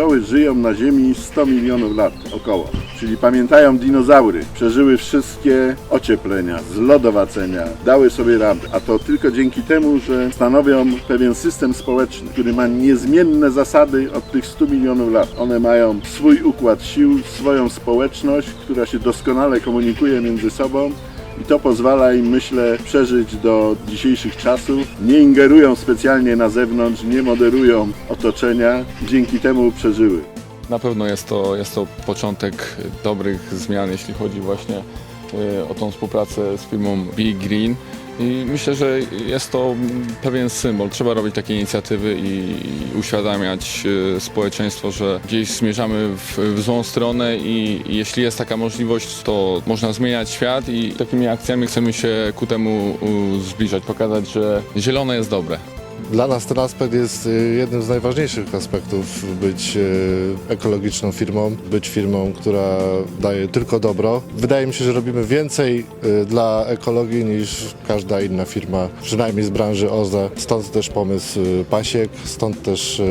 pszczoły żyją na Ziemi 100 milionów lat około. Czyli pamiętają dinozaury, przeżyły wszystkie ocieplenia, zlodowacenia, dały sobie radę. A to tylko dzięki temu, że stanowią pewien system społeczny, który ma niezmienne zasady od tych 100 milionów lat. One mają swój układ sił, swoją społeczność, która się doskonale komunikuje między sobą i to pozwala im, myślę, przeżyć do dzisiejszych czasów. Nie ingerują specjalnie na zewnątrz, nie moderują otoczenia, dzięki temu przeżyły. Na pewno jest to, jest to początek dobrych zmian, jeśli chodzi właśnie e, o tą współpracę z firmą Big Green. I myślę, że jest to pewien symbol. Trzeba robić takie inicjatywy i uświadamiać e, społeczeństwo, że gdzieś zmierzamy w, w złą stronę i jeśli jest taka możliwość, to można zmieniać świat i takimi akcjami chcemy się ku temu zbliżać, pokazać, że zielone jest dobre. Dla nas ten aspekt jest y, jednym z najważniejszych aspektów być y, ekologiczną firmą, być firmą, która daje tylko dobro. Wydaje mi się, że robimy więcej y, dla ekologii niż każda inna firma, przynajmniej z branży OZE. Stąd też pomysł pasiek, stąd też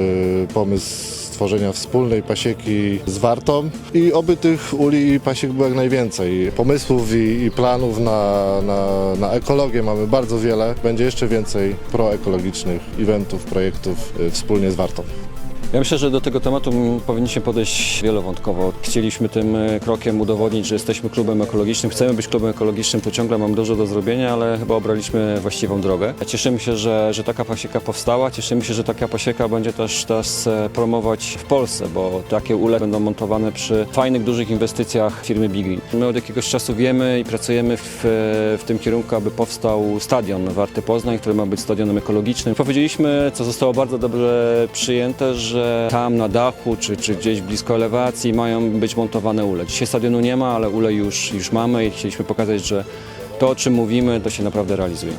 pomysł stworzenia wspólnej pasieki z Wartą i oby tych uli i pasiek było jak najwięcej. Pomysłów i, i planów na, na, na ekologię mamy bardzo wiele. Będzie jeszcze więcej proekologicznych eventów, projektów y, wspólnie z Wartą. Ja myślę, że do tego tematu powinniśmy podejść wielowątkowo. Chcieliśmy tym e, krokiem udowodnić, że jesteśmy klubem ekologicznym, chcemy być klubem ekologicznym, to ciągle mamy dużo do zrobienia, ale chyba obraliśmy właściwą drogę. Cieszymy się, że, że taka pasieka powstała, cieszymy się, że taka pasieka będzie też, też e, promować w Polsce, bo takie ule będą montowane przy fajnych, dużych inwestycjach firmy Big Green. My od jakiegoś czasu wiemy i pracujemy w, e, w tym kierunku, aby powstał stadion Warty Poznań, który ma być stadionem ekologicznym. Powiedzieliśmy, co zostało bardzo dobrze przyjęte, że tam na dachu czy, czy gdzieś blisko elewacji mają być montowane ule. Dzisiaj stadionu nie ma, ale ule już, już mamy i chcieliśmy pokazać, że to, o czym mówimy, to się naprawdę realizuje.